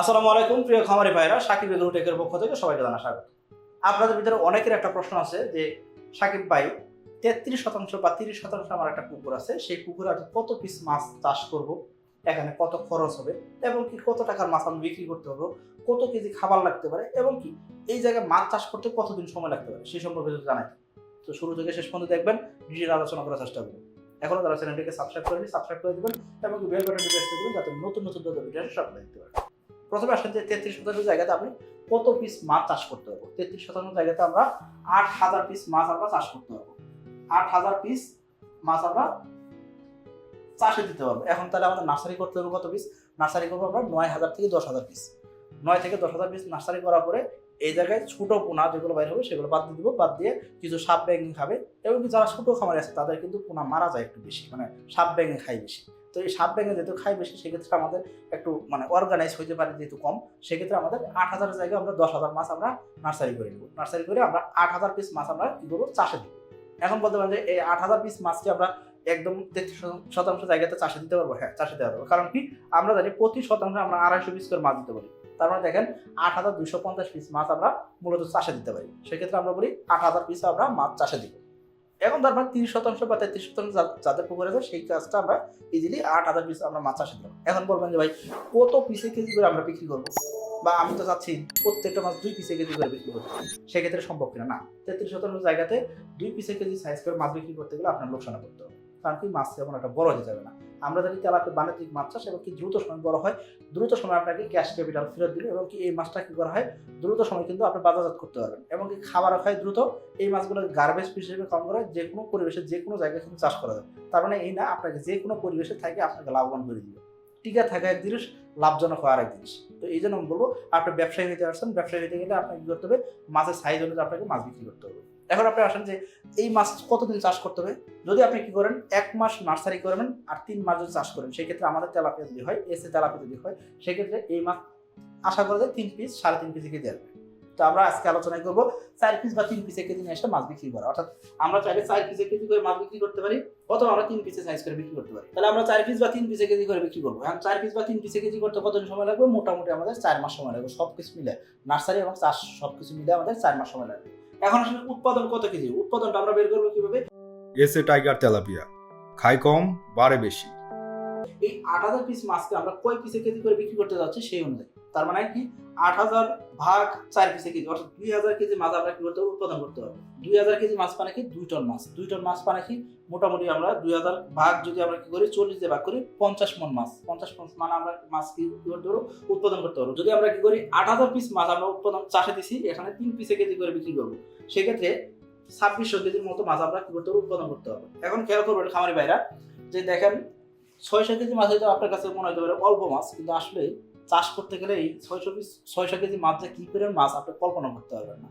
আসসালামু আলাইকুম, প্রিয় খামারি ভাইরা সাকিব এগ্রো টেকের পক্ষ থেকে সবাইকে জানা স্বাগত। আপনাদের ভিতরে অনেকের একটা প্রশ্ন আছে যে, সাকিব ভাই, তেত্রিশ শতাংশ বা তিরিশ শতাংশ আমার একটা পুকুর আছে, সেই পুকুরে আমি কত পিস মাছ চাষ করব, এখানে কত খরচ হবে, এবং কি কত টাকার মাছ আমি বিক্রি করতে পারব, কত কেজি খাবার লাগতে পারে, এবং কি এই জায়গায় মাছ চাষ করতে কতদিন সময় লাগতে পারে, সেই সম্পর্কে যদি জানাই। তো শুরু থেকে শেষ পর্যন্ত দেখবেন ডিটেল আলোচনা করার চেষ্টা করবেন। এখনও তারা চ্যানেলটিকে সাবস্ক্রাইব করেনি সাবস্ক্রাইব করে দেবেন, এবং বেল বাটনটি প্রেস করে দেবেন, যাতে নতুন নতুন ভিডিও সব দেখতে পারেন। প্রথমে আসলে যে তেত্রিশ শতাংশ জায়গাতে আপনি কত পিস মাছ চাষ করতে পারব? তেত্রিশ শতাংশ জায়গাতে আমরা আট হাজার পিস মাছ আমরা চাষ করতে পারব। আট হাজার পিস মাছ আমরা চাষে দিতে পারব। এখন তাহলে আমাদের নার্সারি করতে হবে কত পিস নার্সারি করব আমরা নয় হাজার থেকে দশ হাজার পিস নয় থেকে দশ হাজার পিস নার্সারি করার পরে এই জায়গায় ছোট পোনা যেগুলো বাইর হবে সেগুলো বাদ দিয়ে দিব, বাদ দিয়ে কিছু সাপ ব্যাঙি খাবে। এবং যারা ছোট খামারে আছে, তাদের কিন্তু পোনা মারা যায় একটু বেশি মানে সাপ ব্যাঙে খায় বেশি। তো এই সাপ ব্যাঙে যেহেতু খায় বেশি, সেক্ষেত্রে আমাদের একটু মানে অর্গানাইজ হইতে পারে যেহেতু কম, সেক্ষেত্রে আমাদের আট হাজার জায়গায় আমরা দশ হাজার মাছ আমরা নার্সারি করে নেব। নার্সারি করে আমরা আট হাজার পিস মাছ আমরা কী করব? চাষে দিব। এখন বলতে পারেন যে এই আট হাজার পিস মাছকে আমরা একদম তেত্রিশ শতাংশ জায়গাতে চাষে দিতে পারব? হ্যাঁ চাষে দেওয়া পারব কারণ কি? আমরা জানি প্রতি শতাংশে আমরা আড়াইশো পিস করে মাছ দিতে পারি। তার মানে দেখেন আট হাজার দুইশো পঞ্চাশ পিস মাছ আমরা মূলত চাষে দিতে পারি। সেক্ষেত্রে আমরা বলি আট হাজার পিস আমরা মাছ চাষে দিব। এখন তারপর তিরিশ শতাংশ বা তেত্রিশ শতাংশ যাদের পুকুর আছে সেই কাজটা আমরা ইজিলি আট হাজার পিস আমরা মাছ চাষে দিলাম। এখন বলবেন যে ভাই, কত পিসে কেজি করে আমরা বিক্রি করব? বা আমি তো চাচ্ছি প্রত্যেকটা মাছ দুই পিসে কেজি করে বিক্রি করতে। সেক্ষেত্রে সম্ভব কিনা? না, তেত্রিশ শতাংশ জায়গাতে দুই পিসে কেজি সাইজ করে মাছ বিক্রি করতে গেলে আপনার লোকসানে করতে হবে। কারণ কি মাছ তেমন একটা বড় হয়ে যাবে না। আমরা জানি তেলাপে বাণিজ্যিক মাছ চাষ এবং কি দ্রুত সময় বড় হয়, দ্রুত সময় আপনাকে ক্যাশ ক্যাপিটাল ফেরত দিলে এবং কি এই মাছটা কী করা হয়, দ্রুত সময় কিন্তু আপনি বাজারজাত করতে পারবেন এবং কি খাবার খায় দ্রুত। এই মাছগুলো গার্বেজ হিসেবে কম করা যে কোনো পরিবেশে, যে কোনো জায়গায় কিন্তু চাষ করা যায়। তার মানে এই না, আপনাকে যে কোনো পরিবেশে থাকে আপনাকে লাভবান করে দিবে। টিকা থাকা এক জিনিস, লাভজনক হওয়ার এক জিনিস। তো এই জন্য আমি বলব, আপনি ব্যবসায়ী হইতে আসছেন, ব্যবসায়ী হইতে গেলে আপনাকে কী করতে হবে? মাছের সাইজ অনুযায়ী আপনাকে মাছ বিক্রি করতে হবে। এখন আপনি আসেন যে, এই মাছ কতদিন চাষ করতে হবে? যদি আপনি কি করেন, এক মাস নার্সারি করবেন আর তিন মাস যদি চাষ করেন সেক্ষেত্রে আমাদের তেলাপিয়া যদি হয় এসে তেলাপিয়া যদি হয় সেক্ষেত্রে এই মাছ আশা করা যায় তিন পিস সাড়ে তিন পিসে কেজি আসবে তো আমরা আজকে আলোচনা করব চার পিস বা তিন পিসে কেজি নিয়ে এসে মাছ বিক্রি করা। অর্থাৎ আমরা চাইলে চার পিসে কেজি করে মাছ বিক্রি করতে পারি অথবা আমরা তিন পিসে সাইজ করে বিক্রি করতে পারি। তাহলে আমরা চার পিস বা তিন পিসে কেজি করে বিক্রি করব। এখন চার পিস বা তিন পিসে কেজি করতে কতদিন সময় লাগবে? মোটামুটি আমাদের চার মাস সময় লাগবে। সব কিছু মিলে নার্সারি এবং চাষ সব কিছু মিলে আমাদের চার মাস সময় লাগবে। এখন আসলে উৎপাদন কত কেজি? উৎপাদনটা আমরা বের করব কীভাবে? এসে টাইগার তেলাপিয়া। খায় কম বাড়ে বেশি। এই আট হাজার পিস মাছকে আমরা কয় পিসে কেজি করে বিক্রি করতে যাচ্ছি সেই অনুযায়ী। তার মানে কি? আট হাজার ভাগ চার পিসে কেজি, অর্থাৎ দুই হাজার কেজি মাছ আমরা কি করতে হবে? উৎপাদন করতে হবে। দুই হাজার কেজি মাছ মানে কি? দুই টন মাছ। দুই টন মাছ মানে কি? মোটামুটি আমরা দুই হাজার ভাগ যদি আমরা কি করি? চল্লিশ দিয়ে ভাগ করি, পঞ্চাশ মন মাছ। পঞ্চাশ মন মানে আমরা মাছ কি করতে পারব? উৎপাদন করতে পারব। যদি আমরা কি করি? আট হাজার পিস মাছ আমরা উৎপাদন চাষে দিছি, এখানে তিন পিসে কেজি করে বিক্রি করব। সেক্ষেত্রে ছাব্বিশশো কেজির মতো মাছ আমরা কি করতে পারব? উৎপাদন করতে হবে এখন খেয়াল করবেন খামারি ভাইরা, যে দেখেন, ছয়শো কেজি মাছ হয়তো আপনার কাছে মনে হতে পারে অল্প মাছ, কিন্তু আসলে চাষ করতে গেলে এই ছয়শো পিস, ছয়শো কেজি মাছ যে কী করে মাছ আপনি কল্পনা করতে পারবেন না।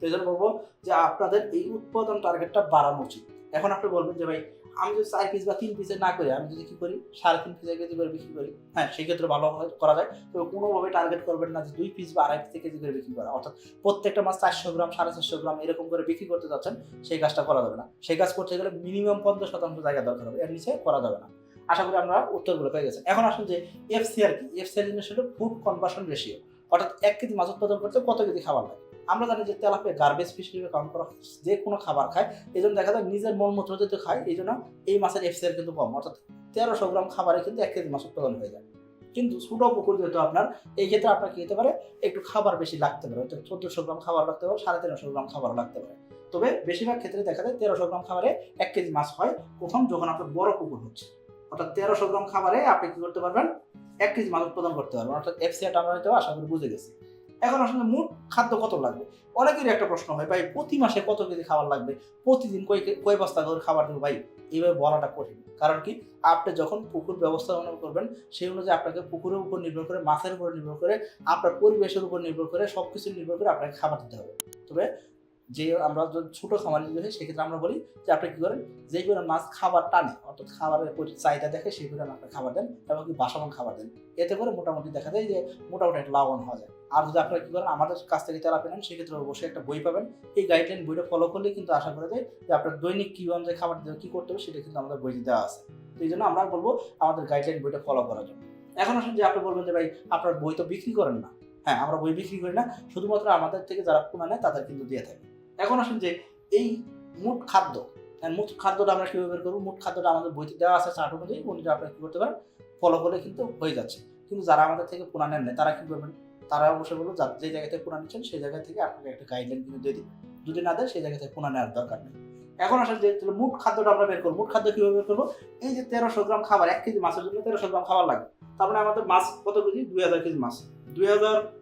তো এই জন্য বলব যে আপনাদের এই উৎপাদন টার্গেটটা বাড়ানো উচিত। এখন আপনি বলবেন যে ভাই, আমি যদি চার পিস বা তিন পিসে না করি, আমি যদি কি করি? সাড়ে তিন পিসে কেজি করে বিক্রি করি। হ্যাঁ সেক্ষেত্রে ভালো হয়- করা যায়। তো কোনোভাবে টার্গেট করবেন না যে দুই পিস বা আড়াই পিসে কেজি করে বিক্রি করা। অর্থাৎ প্রত্যেকটা মাছ চারশো গ্রাম, সাড়ে চারশো গ্রাম এরকম করে বিক্রি করতে যাচ্ছেন, সেই কাজটা করা যাবে না। সেই কাজ করতে গেলে মিনিমাম পঞ্চাশ শতাংশ জায়গা দরকার হবে, এর নিচে করা যাবে না। আশা করি আমরা উত্তরগুলো পেয়ে গেছেন। এখন আসুন যে এফসিআর কি। এফসিআর জিনিস হলো ফুড কনভার্সন রেশিও অর্থাৎ এক কেজি মাছ উৎপাদন করতে কত কেজি খাবার লাগে? আমরা জানি যে তেলাপিয়া গার্বেজ ফিশ হিসেবে কাউন্ট করা যে কোনো খাবার খায়। এই জন্য দেখা যায় নিজের মলমূত্র যদি খায়, এই জন্য এই মাছের এফসিআর কিন্তু কম। অর্থাৎ তেরোশো গ্রাম খাবারে কিন্তু এক কেজি মাছ উৎপাদন হয়ে যায়। কিন্তু ছোটো পুকুর যেহেতু আপনার, এই ক্ষেত্রে আপনার কি হতে পারে একটু খাবার বেশি লাগতে পারে। অর্থাৎ চোদ্দোশো গ্রাম খাবার লাগতে পারে, সাড়ে তেরোশো গ্রাম খাবার লাগতে পারে। তবে বেশিরভাগ ক্ষেত্রে দেখা যায় তেরোশো গ্রাম খাবারে এক কেজি মাছ হয় কখন যখন আপনার বড় পুকুর হচ্ছে। অর্থাৎ তেরোশো গ্রাম খাবারে আপনি কি করতে পারবেন? এক কেজি মাছ উৎপাদন করতে পারবেন। অর্থাৎ এফসিআটা আমরা হয়তো আশা করি বুঝে গেছি। এখন আসলে মোট খাদ্য কত লাগবে? অনেকেরই একটা প্রশ্ন হয়, ভাই, প্রতি মাসে কত কেজি খাবার লাগবে? প্রতিদিন কয় কয় বস্তা করে খাবার দেবো? ভাই, এইভাবে বলাটা কঠিন। কারণ কি? আপনি যখন পুকুর ব্যবস্থাপনা করবেন, সেই অনুযায়ী আপনাকে পুকুরের উপর নির্ভর করে, মাছের উপর নির্ভর করে, আপনার পরিবেশের উপর নির্ভর করে সব কিছু নির্ভর করে আপনাকে খাবার দিতে হবে। তবে যে আমরা যদি ছোটো খামার যদি সেক্ষেত্রে আমরা বলি যে আপনি কি করেন? যে পরিমাণ মাছ খাবার টানে, অর্থাৎ খাবারের চাহিদা দেখে সেই পরিমাণ আপনি খাবার দেন এবং কি বাসমান খাবার দেন। এতে করে মোটামুটি দেখা যায় যে মোটামুটি একটা লাভবান হওয়া যায়। আর যদি আপনারা কি করেন, আমাদের কাছ থেকে তেলাপি নেন, সেক্ষেত্রে অবশ্যই একটা বই পাবেন। এই গাইডলাইন বইটা ফলো করলে কিন্তু আশা করা যায় যে আপনার দৈনিক কী অনুযায়ী খাবার কী করতে হবে, সেটা কিন্তু আমাদের বইতে দেওয়া আছে। এই জন্য আমরা বলব আমাদের গাইডলাইন বইটা ফলো করার জন্য। এখন আসেন যে আপনি বলবেন যে ভাই, আপনার বই তো বিক্রি করেন না। হ্যাঁ আমরা বই বিক্রি করি না। শুধুমাত্র আমাদের থেকে যারা পোনা নেয়, তাদের কিন্তু দিয়ে থাকি। এখন আসুন যে এই মোট খাদ্য আর মোট খাদ্যটা আমরা কীভাবে বের করব? মোট খাদ্যটা আমাদের বইতে দেওয়া আছে, চার্ট অনুযায়ী। অনুযায়ী আপনারা কী করতে পারেন? ফলো করলে কিন্তু হয়ে যাচ্ছে। কিন্তু যারা আমাদের থেকে পোনা নেন না তারা কী করবেন? তারা অবশ্যই বলব, যা- যে জায়গা থেকে পোনা নিচ্ছেন, সেই জায়গা থেকে আপনাকে একটা গাইডলাইন কিন্তু দিয়ে দিই যদি না দেয় সেই জায়গা থেকে পোনা নেওয়ার দরকার নেই। এখন আসলে যে মোট খাদ্যটা আমরা বের করব। মোট খাদ্য কীভাবে বের করব? এই যে তেরোশো গ্রাম খাবার, এক কেজি মাছের জন্য তেরোশো গ্রাম খাবার লাগে। তার মানে আমাদের মাছ কত কেজি? দুই হাজার কেজি মাছ। দুই হাজার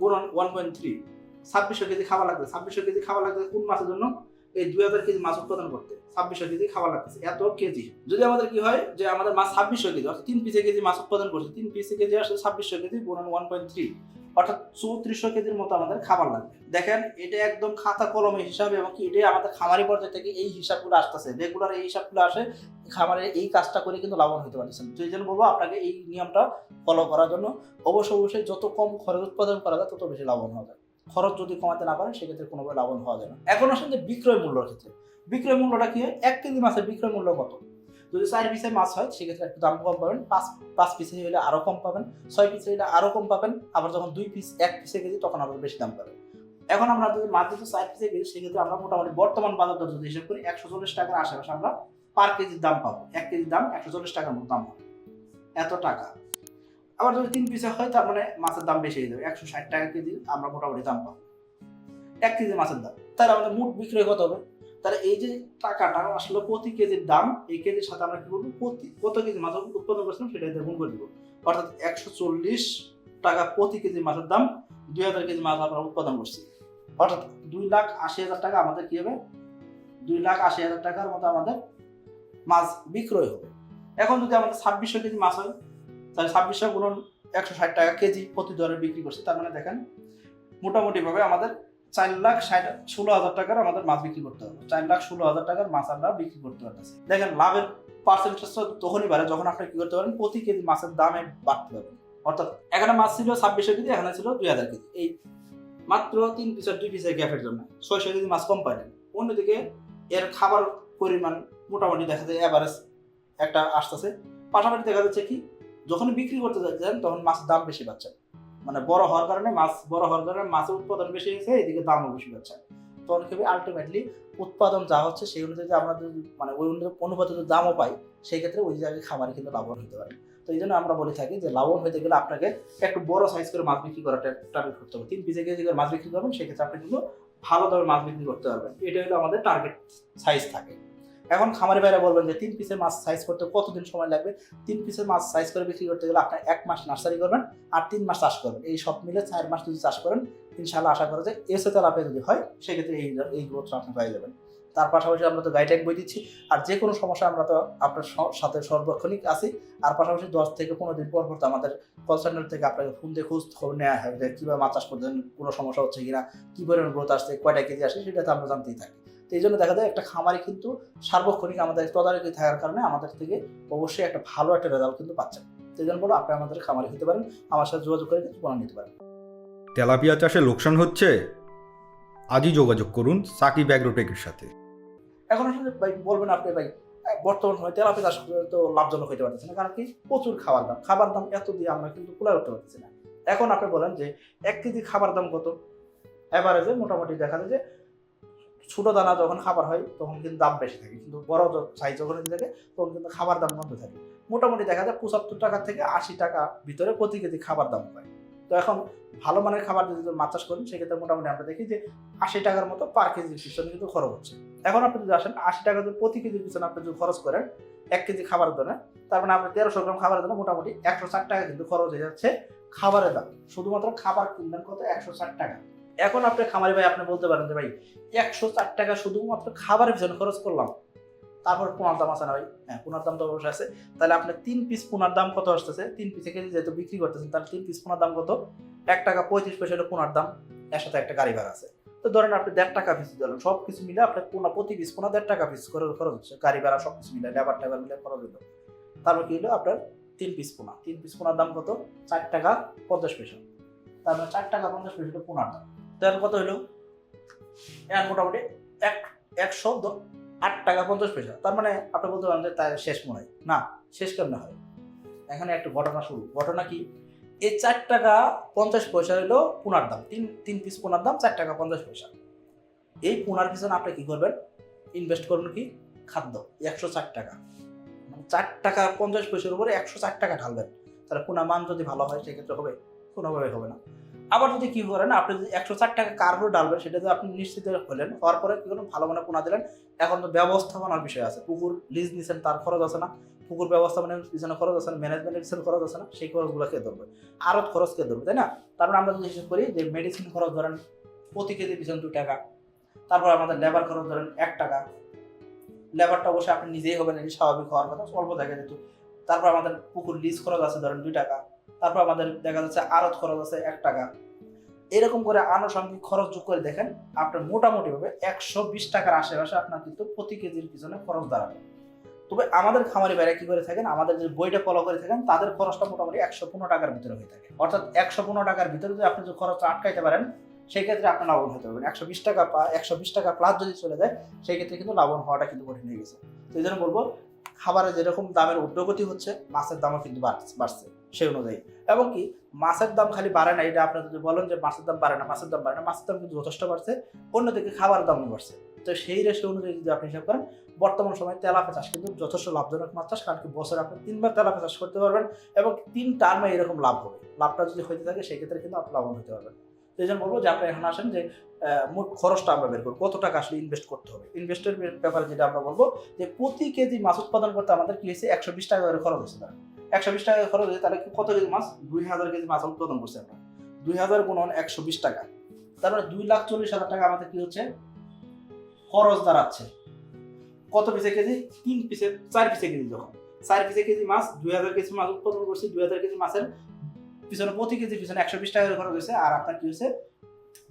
গুণন ওয়ান পয়েন্ট থ্রি ছাব্বিশশো কেজি খাবার লাগবে ছাব্বিশশো কেজি খাবার লাগবে কোন মাছের জন্য? এই দুই হাজার কেজি মাছ উৎপাদন করতে। ছাব্বিশশো কেজি খাবার লাগতেছে। এত কেজি। যদি আমাদের কি হয় যে আমাদের মাছ ছাব্বিশশো কেজি, অর্থাৎ তিন পিসে কেজি মাছ উৎপাদন করছে, তিন পিসে কেজি আসলে ছাব্বিশশো কেজি গুণন ওয়ান পয়েন্ট থ্রি অর্থাৎ চৌত্রিশশো কেজির মতো আমাদের খাবার লাগবে। দেখেন, এটা একদম খাতা কলমে হিসাবে এবং কি এটাই আমাদের খামারি পর্যায়ে থেকে এই হিসাবগুলো আসতেছে। রেগুলার এই হিসাবগুলো আসে, খামারে এই কাজটা করে কিন্তু লাভবান হতে পারতেছেন এই জন্য বলব আপনাকে এই নিয়মটা ফলো করার জন্য। অবশ্যই অবশ্যই যত কম খরচ উৎপাদন করা যায়, তত বেশি লাভবান হওয়া যায়। খরচ যদি কমাতে না পারেন, সেক্ষেত্রে কোনোভাবে লাভবান হওয়া যায় না। এখন আসেন যে বিক্রয় মূল্যের ক্ষেত্রে। বিক্রয় মূল্যটা কি হয়? এক কেজি মাছের বিক্রয় মূল্য কত? যদি চার পিসের মাছ হয়, সেক্ষেত্রে একটু দাম কম পাবেন। পাঁচ পাঁচ পিসে হলে আরও কম পাবেন। ছয় পিসে হলে আরও কম পাবেন। আবার যখন দুই পিস, এক পিসে কেজি, তখন আবার বেশি দাম পাবেন। এখন আমরা যদি মাছ যদি চার পিসে কেজি, সেক্ষেত্রে আমরা মোটামুটি বর্তমান বাজার দর যদি হিসাব করি, একশো চল্লিশ টাকার আশেপাশে আমরা পার কেজির দাম পাবো। এক কেজির দাম একশো চল্লিশ টাকার মতো দাম হবে। এত টাকা। আবার যদি তিন পিসে হয়, তার মানে মাছের দাম বেশি হয়ে যাবে। একশো ষাট টাকা কেজি, আমরা মোটামুটি দাম পাবো। এক কেজি মাছের দাম। তাহলে আমাদের মোট বিক্রয় কত হবে? তাহলে এই যে টাকাটা আসলে প্রতি কেজির দাম, এই কেজির সাথে আমরা কি করব? প্রতি কত কেজি মাছ উৎপাদন করছিলাম, সেটা গুণ করে দিব। অর্থাৎ একশো চল্লিশ টাকা প্রতি কেজি মাছের দাম, দুই হাজার কেজি মাছ আমরা উৎপাদন করছি। অর্থাৎ দুই লাখ আশি হাজার টাকা আমাদের কি হবে? দুই লাখ আশি হাজার টাকার মতো আমাদের মাছ বিক্রয় হবে। এখন যদি আমাদের ছাব্বিশশো কেজি মাছ হয় তাহলে ছাব্বিশশো গুণন একশো ষাট টাকা কেজি প্রতি দরে বিক্রি করছে। তার মানে দেখেন, মোটামুটিভাবে আমাদের চার লাখ ষাট, ষোলো হাজার টাকার আমাদের মাছ বিক্রি করতে হবে। চার লাখ ষোলো হাজার টাকার মাছ আমরা বিক্রি করতে পারতেছি। দেখেন, লাভের পার্সেন্টেজটা তখনই বাড়ে যখন আপনি কি করতে পারেন, প্রতি কেজি মাছের দামে বাড়তে পারবেন অর্থাৎ এখানে মাছ ছিল ছাব্বিশশো কেজি, এখানে ছিল দুই হাজার কেজি। এই মাত্র তিন পিসের দুই পিসের গ্যাপের জন্য ছয়শো কেজি মাছ কম পাইলেন। অন্যদিকে এর খাবার পরিমাণ মোটামুটি দেখা যায় অ্যাভারেজ একটা আসতেছে। পাশাপাশি দেখা যাচ্ছে কি যখন বিক্রি করতে যাচ্ছেন, তখন মাছ দাম বেশি পাচ্ছেন। মানে বড় হওয়ার কারণে মাছ, বড় হওয়ার কারণে মাছের উৎপাদন বেশি হয়েছে, এদিকে দামও বেশি পাচ্ছে। তখন কি আলটিমেটলি উৎপাদন যা হচ্ছে, সেই অনুযায়ী আমরা যদি মানে ওই অনুযায়ী অনুপাতে যদি দামও পাই, সেই ক্ষেত্রে ওই জায়গায় খাবার কিন্তু লাভবান হতে পারে। তো এই জন্য আমরা বলে থাকি যে, লাভবান হতে গেলে আপনাকে একটু বড় সাইজ করে মাছ বিক্রি করাটা টার্গেট করতে হবে। তিন পিসে কেজি করে মাছ বিক্রি করবেন, সেক্ষেত্রে আপনি কিন্তু ভালো দামে মাছ বিক্রি করতে পারবেন। এটা হলো আমাদের টার্গেট সাইজ থাকে। এখন খামারি ভাইরা বলবেন যে তিন পিসের মাছ সাইজ করতে কতদিন সময় লাগবে? তিন পিসের মাছ সাইজ করে বিক্রি করতে গেলে আপনার এক মাস নার্সারি করবেন আর তিন মাস চাষ করবেন। এই সব মিলে চার মাস যদি চাষ করেন ইনশাল্লাহ আশা করা যায় এসে তেলাপে যদি হয়, সেক্ষেত্রে এই এই গ্রোথটা আপনি পেয়ে যাবেন। তার পাশাপাশি আমরা তো গাইডলাইন বই দিচ্ছি। আর যে কোনো সমস্যা আমরা তো আপনার সাথে সর্বক্ষণিক আছি। আর পাশাপাশি দশ থেকে পনেরো দিন পর পর তো আমাদের কল সেন্টার থেকে আপনাকে ফোন দিয়ে খোঁজ খবর নেওয়া হয় যে কীভাবে মাছ চাষ করছেন কোনো সমস্যা হচ্ছে কিনা, কী পরিমাণ গ্রোথ আসছে, কয়টা কেজি আসে সেটা তো আমরা জানতেই থাকি। তো এই জন্য দেখা যায় একটা খামারি কিন্তু সার্বক্ষণিক আমাদের তদারকি থাকার কারণে আমাদের থেকে অবশ্যই একটা ভালো একটা রেজাল্ট কিন্তু পাচ্ছেন। তো এই জন্য বলো আপনি আমাদের খামারি হতে পারেন আমার সাথে যোগাযোগ করে কিন্তু নিতে পারেন। তেলাপিয়া চাষে লোকসান হচ্ছে? আজই যোগাযোগ করুন সাকিব অ্যাগ্রোটেকের সাথে। এখন আসলে ভাই বলবেন আপনি ভাই বর্তমান সময় তেলাপি চাষ তো লাভজনক হতে পারতেছে না কারণ কি প্রচুর খাবার দাম। খাবার দাম এত দিয়ে আমরা কিন্তু কুলায় উঠতে পারতেছি না। এখন আপনি বলেন যে এক কেজি খাবার দাম কত? অ্যাভারেজে মোটামুটি দেখা যায় যে ছোটো দানা যখন খাবার হয়, তখন কিন্তু দাম বেশি থাকে। কিন্তু বড় সাইজ যখন থাকে, তখন কিন্তু খাবার দাম কম থাকে। মোটামুটি দেখা যায় পঁচাত্তর টাকা থেকে আশি টাকা ভিতরে প্রতি কেজি খাবার দাম পায়। তো এখন ভালো মানের খাবার যদি মাছ চাষ করেন, সেক্ষেত্রে মোটামুটি আমরা দেখি যে আশি টাকার মতো পার কেজির পিছনে কিন্তু খরচ হচ্ছে। এখন আপনি যদি আসেন, আশি টাকা যদি প্রতি কেজির পিছনে আপনি যদি খরচ করেন, এক কেজি খাবারের জন্য, তার মানে আপনি তেরোশো গ্রাম খাবারের জন্য মোটামুটি একশো ষাট টাকা কিন্তু খরচ হয়ে যাচ্ছে খাবারের দাম। শুধুমাত্র খাবার কিনবেন কত? একশো ষাট টাকা। এখন আপনি খামারি ভাই, আপনি বলতে পারেন যে ভাই, একশো চার টাকা শুধুমাত্র খাবারের পিছনে খরচ করলাম। তারপর পোনার দাম আছে না ভাই? হ্যাঁ পোনার দাম তো অবশ্যই আছে। তাহলে আপনি তিন পিস পোনার দাম কত আসতেছে? তিন পিসে কেজি যেহেতু বিক্রি করতেছেন, তাহলে তিন পিস পোনার দাম কত? এক টাকা পঁয়ত্রিশ পয়সা হলো পোনার দাম। এর সাথে একটা গাড়ি ভাড়া আছে। তো ধরেন আপনি দেড় টাকা পিস দিলেন সব কিছু মিলে আপনার পোনা প্রতি পিস পোনা দেড় টাকা পিস করে খরচ হচ্ছে। গাড়ি ভাড়া সব কিছু মিলে, লেবার টেবার মিলে খরচ হলো। তারপর কি হলো? আপনার তিন পিস পোনা। তিন পিস পোনার দাম কত? চার টাকা পঞ্চাশ পয়সা। তার মানে চার টাকা পঞ্চাশ পয়সা পোনার দাম। তাহলে কত হলো এখন মোটামুটি এক, একশো আট টাকা পঞ্চাশ পয়সা। তার মানে আপনি বলতে পারেন যে তার শেষ মনে হয়। না, শেষ কেমন হয়? এখানে একটা ঘটনা শুরু। ঘটনা কি? এই চার টাকা পঞ্চাশ পয়সা হলো পুনার দাম। তিন তিন পিস পুনার দাম চার টাকা পঞ্চাশ পয়সা। এই পুনার পিছনে আপনি কি করবেন? ইনভেস্ট করবেন কি? খাদ্য, একশো চার টাকা। মানে চার টাকা পঞ্চাশ পয়সার উপরে একশো চার টাকা ঢালবেন। তাহলে পুনা মান যদি ভালো হয়, সেক্ষেত্রে হবে কোনোভাবে হবে না। আবার যদি কি করেন, আপনি যদি একশো চার টাকা কার্বো ডালবেন, সেটা যদি আপনি নিশ্চিত হলেন, হওয়ার পরে কি করবেন, ভালো মানে পোনা দিলেন। এখন তো ব্যবস্থাপনার বিষয় আছে, পুকুর লিজ নিছেন, তার খরচ আছে না। পুকুর ব্যবস্থাপনার পিছনে খরচ আছে না ম্যানেজমেন্টের পিছনে খরচ আছে না, সেই খরচগুলো কে ধরবে? আরও খরচ কে ধরবে, তাই না? তারপরে আমরা যদি হিসেব করি যে মেডিসিন খরচ ধরেন প্রতি কেজি পিছনে দু টাকা, তারপর আমাদের লেবার খরচ ধরেন এক টাকা। লেবারটা অবশ্যই আপনি নিজেই হবেন স্বাভাবিক হওয়ার কথা, অল্প থাকে যেহেতু। তারপর আমাদের পুকুর লিজ খরচ আছে ধরেন দুই টাকা। তারপর আমাদের দেখা যাচ্ছে আড়ত খরচ আছে এক টাকা। এরকম করে আনুষঙ্গিক খরচ যোগ করে দেখেন, আপনার মোটামুটি ভাবে একশো বিশ টাকার আশেপাশে আপনার কিন্তু প্রতি কেজির পিছনে খরচ দাঁড়াবে। তবে আমাদের খামারি বাইরে কি করে থাকেন, আমাদের যে বইটা ফলো করে থাকেন, তাদের খরচটা মোটামুটি একশো পনেরো টাকার ভিতরে হয়ে থাকে। অর্থাৎ একশো পনেরো টাকার ভিতরে যদি আপনি যে খরচটা আটকাইতে পারেন সেই ক্ষেত্রে আপনার লাভবান হতে পারবেন একশো বিশ টাকা একশো বিশ টাকা প্লাস যদি চলে যায় সেই ক্ষেত্রে কিন্তু লাভবান হওয়াটা কিন্তু কঠিন হয়ে গেছে। তো এই জন্য বলব, খাবারে যেরকম দামের উদ্যোগতি হচ্ছে, মাছের দামও কিন্তু বাড়ছে। সেই অনুযায়ী। এবং কি, মাছের দাম খালি বাড়ে না, এটা আপনারা যদি বলেন যে মাছের দাম বাড়ে না, মাছের দাম বাড়ে না, মাছের দাম কিন্তু যথেষ্ট বাড়ছে, অন্যদিকে খাবার দামও বাড়ছে। তো সেই রেশিও অনুযায়ী যদি আপনি হিসাব করেন, বর্তমান সময়ে তেলাপে চাষ কিন্তু যথেষ্ট লাভজনক মাছ চাষ, কারণ কি বছরে আপনি তিনবার তেলাপে চাষ করতে পারবেন এবং তিন টার্মে এরকম লাভ হবে। লাভটা যদি হইতে থাকে, সেক্ষেত্রে কিন্তু আপনি লাভবান হতে পারবেন। তো এই জন্য বলব যে আপনি এখন আসেন যে মোট খরচটা আমরা বের করব, কত টাকা আসলে ইনভেস্ট করতে হবে। ইনভেস্টের ব্যাপারে যেটা আমরা বলব যে প্রতি কেজি মাছ উৎপাদন করতে আমাদের কি হয়েছে, একশো বিশ টাকা করে খরচ তার। একশো বিশ টাকা খরচ হয়েছে, তাহলে কত কেজি মাছ? দুই হাজার কেজি মাছ উৎপাদন করছে আমরা দুই হাজার গুণন একশো বিশ টাকা। তার মানে দুই লাখ চল্লিশ হাজার টাকা আমাদের কি হচ্ছে? খরচ দাঁড়াচ্ছে। কত পিসে কেজি? তিন পিসে, চার পিসে কেজি যখন। চার পিসে কেজি মাছ, দুই হাজার কেজি মাছ উৎপাদন করছি, দুই হাজার কেজি মাছের পিছনে প্রতি কেজি পিছনে একশো বিশ টাকা খরচ হয়েছে, আর আপনার কি হয়েছে?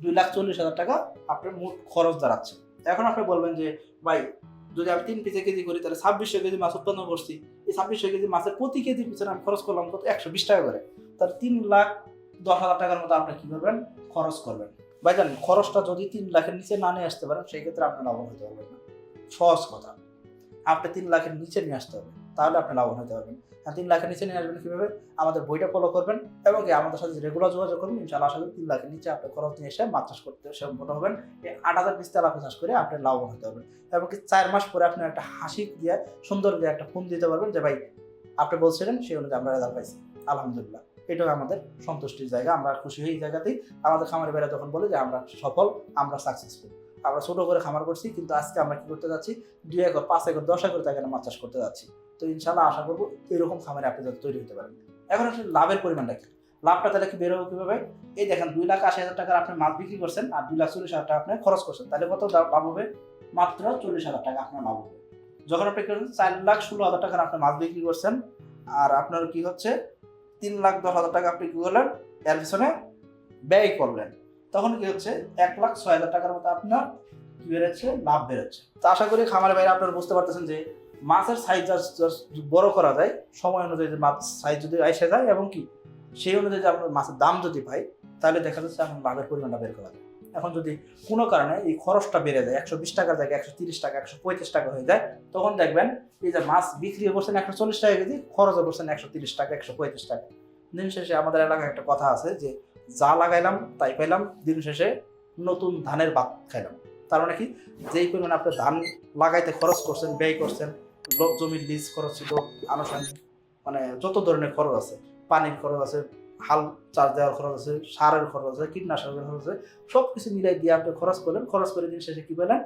দুই লাখ চল্লিশ হাজার টাকা আপনার মোট খরচ দাঁড়াচ্ছে। এখন আপনি বলবেন যে, ভাই যদি আমি তিন পিসে কেজি করি, তাহলে ছাব্বিশশো কেজি মাছ উৎপন্ন করছি। এই ছাব্বিশশো কেজি মাছের প্রতি কেজি পিছনে আমি খরচ করলাম কত? একশো বিশ টাকা করে। তাহলে তিন লাখ দশ হাজার টাকার মতো আপনি কী করবেন? খরচ করবেন। ভাই জানেন খরচটা যদি তিন লাখের নিচে না নিয়ে আসতে পারেন, সেই ক্ষেত্রে আপনি লাভবান হতে পারবেন না। সহজ কথা। আপনি তিন লাখের নিচে নিয়ে আসতে হবে তাহলে আপনি লাভবান হতে পারবেন। তিন লাখের নিচে নিয়ে আসবেন কীভাবে? আমাদের বইটা ফলো করবেন এবং আমাদের সাথে রেগুলার যোগাযোগ করবেন ইনশাআল্লাহ করি তিন লাখের নিচে আপনি খরচ নিয়ে এসে মাছ চাষ করতে সম্পন্ন হবেন। এই আট হাজার বিশ তেলাপি চাষ করে আপনি লাভবান হতে পারবেন। এবং কি চার মাস পরে আপনি একটা হাসি দিয়ে সুন্দর দিয়ে একটা ফোন দিতে পারবেন যে, ভাই, আপনি বলছিলেন সেই অনুযায়ী আমরা রেজাল্ট পাইছি। আলহামদুলিল্লাহ। এটাও আমাদের সন্তুষ্টির জায়গা। আমরা খুশি হই এই জায়গাতেই। আমাদের খামারের বেড়া যখন বলে যে, আমরা সফল, আমরা সাকসেসফুল আমরা ছোট করে খামার করছি, কিন্তু আজকে আমরা কি করতে যাচ্ছি? দুই একর, পাঁচ একর, দশ একর জায়গায় মাছ চাষ করতে যাচ্ছি। তো ইনশাল্লাহ আশা করব এরকম খামারে আপনি যাতে তৈরি হতে পারেন। এখন আসলে লাভের পরিমাণটা কি? লাভটা তাহলে কি বেরোবো কীভাবে এই দেখেন দুই লাখ আশি হাজার টাকার আপনি মাছ বিক্রি করছেন আর দুই লাখ চল্লিশ হাজার টাকা আপনি খরচ করছেন। তাহলে কত লাভ হবে? মাত্র চল্লিশ হাজার টাকা আপনার লাভ হবে। যখন আপনি করছেন চার লাখ ষোলো হাজার টাকার আপনি মাছ বিক্রি করছেন আর আপনার কি হচ্ছে? তিন লাখ দশ হাজার টাকা আপনি কি করলেন? এর পিছনে ব্যয় করলেন। তখন কি হচ্ছে? এক লাখ ছয় হাজার টাকার মতো আপনার কি বেরোচ্ছে? লাভ বেরোচ্ছে। তো আশা করি খামারের বাইরে আপনারা বুঝতে পারতেছেন যে মাছের সাইজ বড় করা যায়, সময় অনুযায়ী মাছ সাইজ যদি এসে যায় এবং কি, সেই অনুযায়ী যে আপনার মাছের দাম যদি পাই, তাহলে দেখা যাচ্ছে এখন লাভের পরিমাণটা বের করা যায়। এখন যদি কোনো কারণে এই খরচটা বেড়ে যায়, একশো বিশ টাকার জায়গায় একশো তিরিশ টাকা, একশো পঁয়ত্রিশ টাকা হয়ে যায়, তখন দেখবেন এই যে মাছ বিক্রি করছেন একশো চল্লিশ টাকা কেজি, খরচও করছেন একশো তিরিশ টাকা, একশো পঁয়ত্রিশ টাকা। দিন শেষে আমাদের এলাকায় একটা কথা আছে যে, যা লাগাইলাম তাই পাইলাম, দিন শেষে নতুন ধানের ভাত খাইলাম। তার মানে কি, যেই পরিমাণে আপনি ধান লাগাইতে খরচ করছেন, ব্যয় করছেন জমির লিজ খরচ ছিল আনুষঙ্গিক মানে যত ধরনের খরচ আছে, পানির খরচ আছে, হাল চাষ দেওয়ার খরচ আছে, সারের খরচ আছে, কীটনাশকের খরচ আছে সব কিছু মিলাই দিয়ে আপনি খরচ করলেন। খরচ করে দিন শেষে কি পেলেন?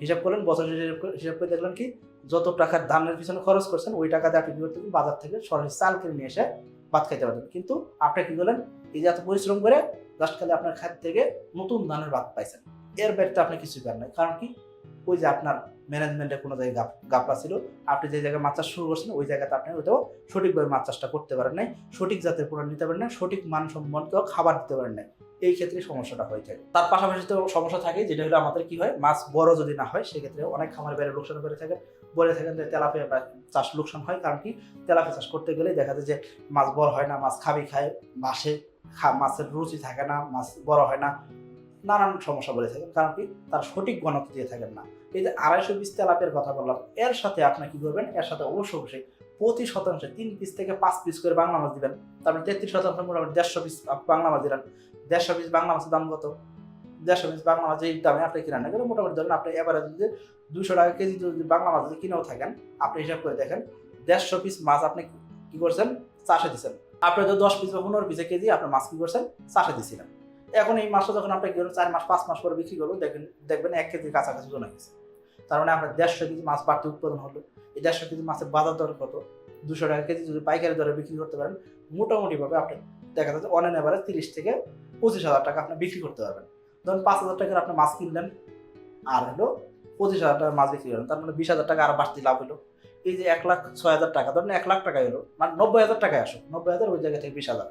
হিসাব করলেন, বছর হিসাব করে- দেখলেন কি, যত টাকার ধানের পিছনে খরচ করছেন, ওই টাকা দিয়ে আপনি কি করতে বাজার থেকে সরাসরি চাল কিনে নিয়ে এসে ভাত খাইতে পারবেন কিন্তু আপনি কি করলেন? এই যে এত পরিশ্রম করে জাস্ট খালি আপনার খাত থেকে নতুন ধানের ভাত পাইছেন। এর ব্যর্থে আপনি কিছুই পারেন নাই। কারণ কি? ওই যে আপনার ম্যানেজমেন্টের কোনো জায়গায় গাপ গাপলা ছিল আপনি যে জায়গায় মাছ চাষ শুরু করছেন, ওই জায়গাতে আপনি হয়তো সঠিকভাবে মাছ চাষটা করতে পারেন নাই, সঠিক জাতের পুরান নিতে পারেন না সঠিক মানসম্মত খাবার দিতে পারেন নাই। এই ক্ষেত্রে সমস্যাটা হয়ে থাকে। তার পাশাপাশি তো সমস্যা থাকে, যেটা হলো আমাদের কি হয়, মাছ বড় যদি না হয়, সেক্ষেত্রে অনেক খামার বাইরে লোকসান করে থাকেন। বলে থাকেন যে তেলাপিয়া চাষ লোকসান হয়, কারণ কি তেলাপিয়া চাষ করতে গেলে দেখা যায় যে মাছ বড় হয় না, মাছ খাবি খায় বাসে মাছের রুচি থাকে না, মাছ বড় হয় না, নানান সমস্যা বলে থাকেন, কারণ কি তার সঠিক গণত্ব দিয়ে থাকেন না। এই যে আড়াইশো পিস তেলাপের কথা বললাম, এর সাথে আপনি কি করবেন? এর সাথে অবশ্য অবশ্যই প্রতি শতাংশে তিন পিস থেকে পাঁচ পিস করে বাংলা মাছ দিবেন। তারপরে তেত্রিশ শতাংশ মোটামুটি দেড়শো পিস বাংলা মাছ দিলেন। দেড়শো পিস বাংলা মাছের দাম কত? দেড়শো পিস বাংলা মাছ যেই দামে আপনি কিনেন না মোটামুটি ধরেন আপনি এবারে যদি দুশো টাকা কেজি যদি বাংলা মাছ যদি কিনেও থাকেন, আপনি হিসাব করে দেখেন, দেড়শো পিস মাছ আপনি কি করছেন? চাষে দিচ্ছেন আপনি তো দশ পিস বা পনেরো পিসে কেজি আপনার মাছ কি করছেন? চাষে দিছিলেন। এখন এই মাছটা যখন আপনি কি করবেন চার মাস, পাঁচ মাস পরে বিক্রি করবেন দেখবেন দেখবেন এক কেজির কাছাকাছি চলে গেছে। তার মানে আপনার দেড়শো কেজি মাছ বাড়তি উৎপাদন হলো। এই দেড়শো কেজি মাছের বাজার দর কত? দুশো টাকা কেজি যদি পাইকারি দরে বিক্রি করতে পারেন, মোটামুটিভাবে আপনি দেখা যাচ্ছে অন এভারেজ তিরিশ থেকে পঁচিশ হাজার টাকা আপনি বিক্রি করতে পারবেন। ধরুন পাঁচ হাজার টাকার আপনি মাছ কিনলেন, আর হলো পঁচিশ হাজার টাকার মাছ বিক্রি করলেন তার মানে বিশ হাজার টাকা আর বাড়তি লাভ হলো। এই যে এক লাখ, ছয় হাজার টাকা, ধরুন এক লাখ টাকা এলো মানে নব্বই হাজার টাকায় আসো নব্বই হাজার ওই জায়গা থেকে বিশ হাজার,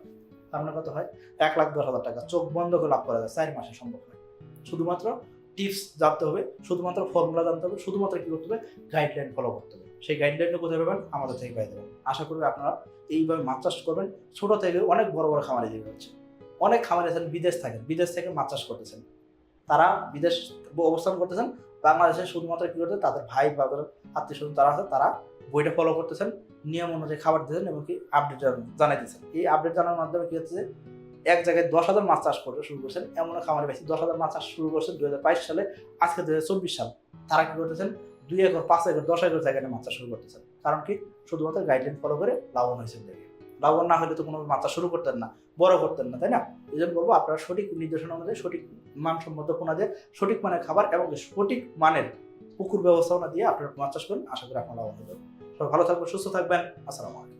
তার মানে কত হয়? এক লাখ দশ হাজার টাকা, চোখ বন্ধ করে লাভ করা যায়, চার মাসে সম্ভব হয় শুধুমাত্র টিপস জানতে হবে, শুধুমাত্র ফর্মুলা জানতে হবে, শুধুমাত্র কি করতে হবে? গাইডলাইন ফলো করতে হবে। সেই গাইডলাইনটা কোথায় পাবেন? আমাদের থেকে পাই দেবেন। আশা করবে আপনারা এইভাবে মাছ চাষ করবেন। ছোট থেকে অনেক বড় বড় খামারে যেগুলো হচ্ছে অনেক খামারে আছেন, বিদেশ থাকেন, বিদেশ থেকে মাছ চাষ করতেছেন। তারা বিদেশ অবস্থান করতেছেন, বাংলাদেশে শুধুমাত্র কি করতে তাদের ভাই বা তাদের আত্মীয় স্বজন তারা আছে, তারা বইটা ফলো করতেছেন, নিয়ম অনুযায়ী খাবার দিতেছেন এবং কি আপডেট জানাইতেছেন এই আপডেট জানানোর মাধ্যমে কি হচ্ছে এক জায়গায় দশ হাজার মাছ চাষ করতে শুরু করছেন এমন খামারে বেশি। দশ হাজার মাছ চাষ শুরু করছেন দুই হাজার বাইশ সালে, আজকে দুই হাজার চব্বিশ সাল। তারা কি করতেছেন? দুই একর, পাঁচ একর, দশ একর জায়গায় মাছ চাষ শুরু করতেছেন। কারণ কি? শুধুমাত্র গাইডলাইন ফলো করে লাভবান হয়েছেন দেখে। লাভবান না হলে তো কোনো মাছ শুরু করতেন না, বড় করতেন না, তাই না? এই জন্য বলব আপনারা সঠিক নির্দেশনা অনুযায়ী, সঠিক মানসম্মত পোনা দিয়ে সঠিক মানের খাবার এবং সঠিক মানের পুকুর ব্যবস্থাপনা দিয়ে আপনারা মাছ চাষ করেন। আশা করি আপনারা লাভবান হবেন। সবাই ভালো থাকবেন, সুস্থ থাকবেন। আসসালামু আলাইকুম।